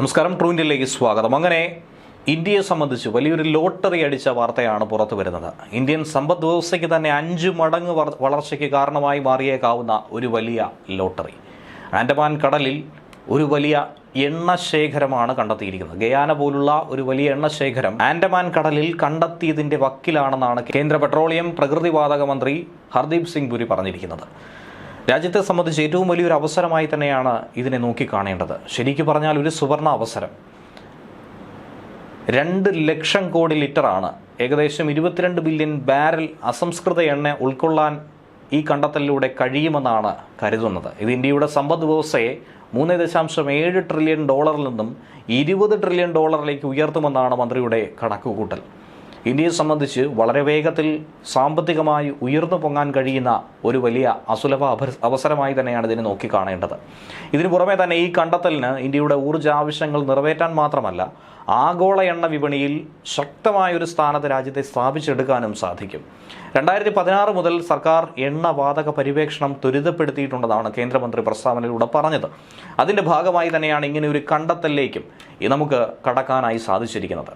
നമസ്കാരം ട്രൂ ഇന്ത്യയിലേക്ക് സ്വാഗതം. അങ്ങനെ ഇന്ത്യയെ സംബന്ധിച്ച് വലിയൊരു ലോട്ടറി അടിച്ച വാർത്തയാണ് പുറത്തു വരുന്നത്. ഇന്ത്യൻ സമ്പദ് വ്യവസ്ഥയ്ക്ക് തന്നെ അഞ്ച് മടങ്ങ് വളർച്ചയ്ക്ക് കാരണമായി മാറിയേക്കാവുന്ന ഒരു വലിയ ലോട്ടറി. ആൻഡമാൻ കടലിൽ ഒരു വലിയ എണ്ണശേഖരമാണ് കണ്ടെത്തിയിരിക്കുന്നത്. ഗയാന പോലുള്ള ഒരു വലിയ എണ്ണശേഖരം ആൻഡമാൻ കടലിൽ കണ്ടെത്തിയതിന്റെ വക്കിലാണെന്നാണ് കേന്ദ്ര പെട്രോളിയം പ്രകൃതിവാതക മന്ത്രി ഹർദീപ് സിംഗ് പുരി പറഞ്ഞിരിക്കുന്നത്. രാജ്യത്തെ സംബന്ധിച്ച് ഏറ്റവും വലിയൊരു അവസരമായി തന്നെയാണ് ഇതിനെ നോക്കിക്കാണേണ്ടത്. ശരിക്കു പറഞ്ഞാൽ ഒരു സുവർണ അവസരം. രണ്ട് ലക്ഷം കോടി ലിറ്ററാണ് ഏകദേശം ഇരുപത്തിരണ്ട് ബില്യൺ ബാരൽ അസംസ്കൃത എണ്ണ ഉൾക്കൊള്ളാൻ ഈ കണ്ടെത്തലിലൂടെ കഴിയുമെന്നാണ് കരുതുന്നത്. ഇത് ഇന്ത്യയുടെ സമ്പദ് വ്യവസ്ഥയെ മൂന്ന് ദശാംശം ഏഴ് ട്രില്യൺ ഡോളറിൽ നിന്നും ഇരുപത് ട്രില്യൺ ഡോളറിലേക്ക് ഉയർത്തുമെന്നാണ് മന്ത്രിയുടെ കണക്കുകൂട്ടൽ. ഇന്ത്യയെ സംബന്ധിച്ച് വളരെ വേഗത്തിൽ സാമ്പത്തികമായി ഉയർന്നു പൊങ്ങാൻ കഴിയുന്ന ഒരു വലിയ അസുലഭ അവസരമായി തന്നെയാണ് ഇതിനെ നോക്കിക്കാണേണ്ടത് ഇതിനു പുറമെ തന്നെ ഈ കണ്ടെത്തലിന് ഇന്ത്യയുടെ ഊർജ ആവശ്യങ്ങൾ നിറവേറ്റാൻ മാത്രമല്ല ആഗോള എണ്ണ വിപണിയിൽ ശക്തമായൊരു സ്ഥാനത്ത് രാജ്യത്തെ സ്ഥാപിച്ചെടുക്കാനും സാധിക്കും. രണ്ടായിരത്തി പതിനാറ് മുതൽ സർക്കാർ എണ്ണ വാതക പരിവേഷണം ത്വരിതപ്പെടുത്തിയിട്ടുണ്ടെന്നാണ് കേന്ദ്രമന്ത്രി പ്രസ്താവനയിലൂടെ പറഞ്ഞത്. അതിന്റെ ഭാഗമായി തന്നെയാണ് ഇങ്ങനെ ഒരു കണ്ടെത്തലിലേക്കും നമുക്ക് കടക്കാനായി സാധിച്ചിരിക്കുന്നത്.